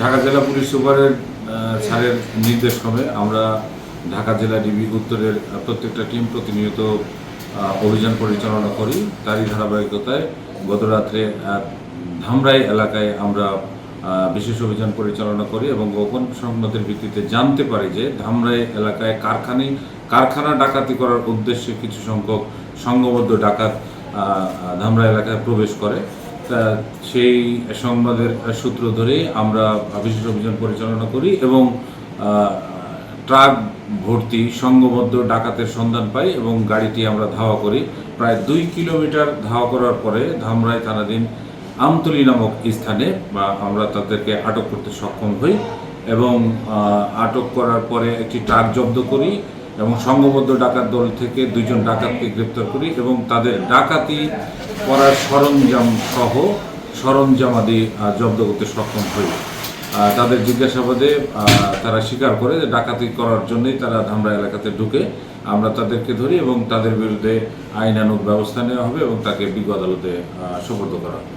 ঢাকা জেলা পুলিশ সুপারের স্যারের নির্দেশ ক্রমে আমরা ঢাকা জেলা ডিবি উত্তরের প্রত্যেকটা টিম প্রতিনিয়ত অভিযান পরিচালনা করি। তারই ধারাবাহিকতায় গত রাত্রে ধামরাই এলাকায় আমরা বিশেষ অভিযান পরিচালনা করি এবং গোপন সংবাদের ভিত্তিতে জানতে পারি যে ধামরাই এলাকায় কারখানি কারখানা ডাকাতি করার উদ্দেশ্যে কিছু সংখ্যক সংঘবদ্ধ ডাকাত আহ, আহ, ধামরা এলাকায় প্রবেশ করে। তা সেই সংবাদের সূত্র ধরেই আমরা বিশেষ অভিযান পরিচালনা করি এবং ট্রাক ভর্তি, সংঘবদ্ধ ডাকাতের সন্ধান পাই এবং গাড়িটি আমরা ধাওয়া করি। প্রায় দুই কিলোমিটার ধাওয়া করার পরে ধামরাই থানাধীন আমতলি নামক স্থানে বা আমরা তাদেরকে আটক করতে সক্ষম হই এবং আটক করার পরে একটি ট্রাক জব্দ করি এবং সংঘবদ্ধ ডাকাত দল থেকে দুজন ডাকাতকে গ্রেপ্তার করি এবং তাদের ডাকাতি করার সরঞ্জাম সহ সরঞ্জামাদি জব্দ করতে সক্ষম হই। তাদের জিজ্ঞাসাবাদে তারা স্বীকার করে যে ডাকাতি করার জন্যই তারা ধামরা এলাকাতে ঢুকে আমরা তাদেরকে ধরি এবং তাদের বিরুদ্ধে আইনানুগ ব্যবস্থা নেওয়া হবে এবং তাকে বিজ্ঞ আদালতে সোপর্দ করা হবে।